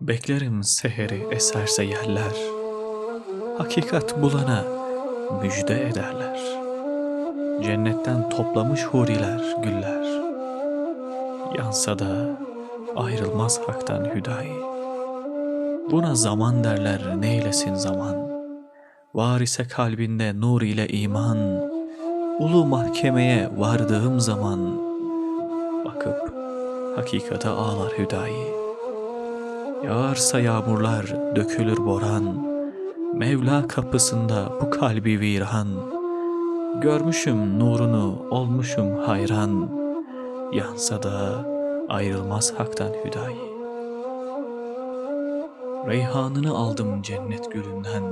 Beklerim seheri eserse yerler. Hakikat bulana müjde ederler. Cennetten toplamış huriler güller. Yansa da ayrılmaz haktan hüdayi. Buna zaman derler neylesin zaman. Var ise kalbinde nur ile iman. Ulu mahkemeye vardığım zaman bakıp hakikate ağlar hüdayi. Yağarsa yağmurlar dökülür boran. Mevla kapısında bu kalbi viran. Görmüşüm nurunu olmuşum hayran. Yansa da ayrılmaz haktan hüdayi. Reyhanını aldım cennet gülünden.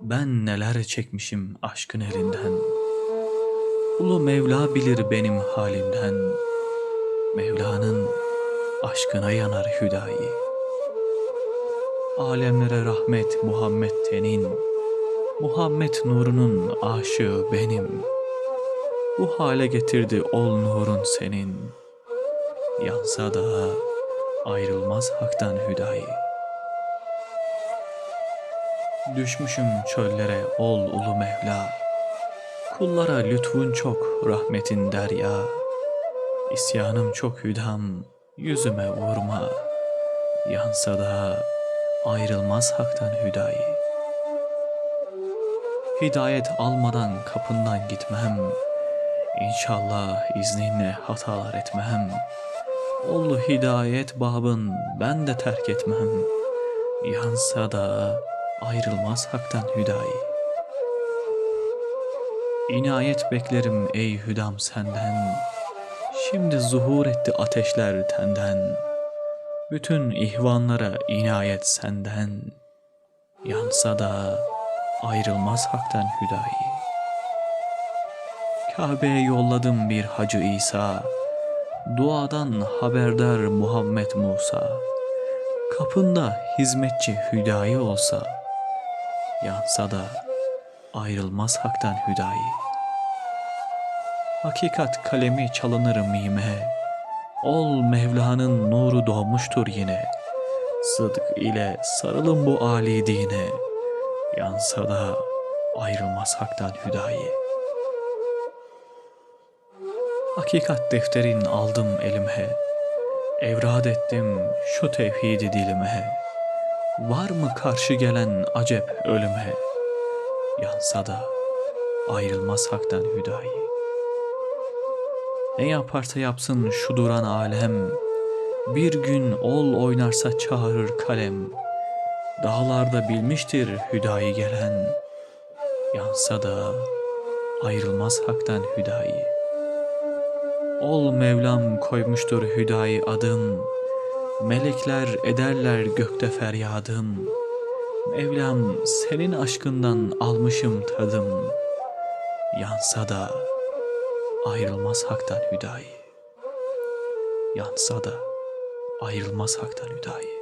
Ben neler çekmişim aşkın elinden. Ulu Mevla bilir benim halimden. Mevla'nın aşkına yanar hüdayi. Alemlere rahmet Muhammed tenin. Muhammed nurunun aşığı benim. Bu hale getirdi ol nurun senin. Yansa da ayrılmaz haktan hüdayi. Düşmüşüm çöllere ol ulu Mevla. Kullara lütfun çok rahmetin derya. İsyanım çok hüdam yüzüme vurma. Yansa da ayrılmaz haktan hüdayi. Hidayet almadan kapından gitmem. İnşallah izninle hatalar etmem. Ol hidayet babın ben de terk etmem. Yansa da ayrılmaz haktan hüdayi. İnayet beklerim ey hüdam senden. Şimdi zuhur etti ateşler tenden. Bütün ihvanlara inayet senden. Yansa da ayrılmaz haktan hüdayi. Kabe'ye yolladım bir Hacı İsa. Duadan haberdar Muhammed Musa. Kapında hizmetçi hüdayi olsa. Yansa da ayrılmaz haktan hüdayi. Hakikat kalemi çalınır mime. Ol Mevla'nın nuru doğmuştur yine. Sıdk ile sarılın bu âli dine. Yansa da ayrılmaz haktan hüdayi. Hakikat defterin aldım elime. Evrad ettim şu tevhidi dilime. Var mı karşı gelen acep ölüme? Yansa da ayrılmaz haktan hüdayi. Ne yaparsa yapsın şu duran alem, bir gün ol oynarsa çağırır kalem. Dağlarda bilmiştir hüdayi gelen, yansa da ayrılmaz haktan hüdayi. Ol Mevlam koymuştur hüdayi adım, melekler ederler gökte feryadım. Mevlam senin aşkından almışım tadım, yansa da ayrılmaz haktan hüdayi. Yansa da ayrılmaz haktan hüdayi.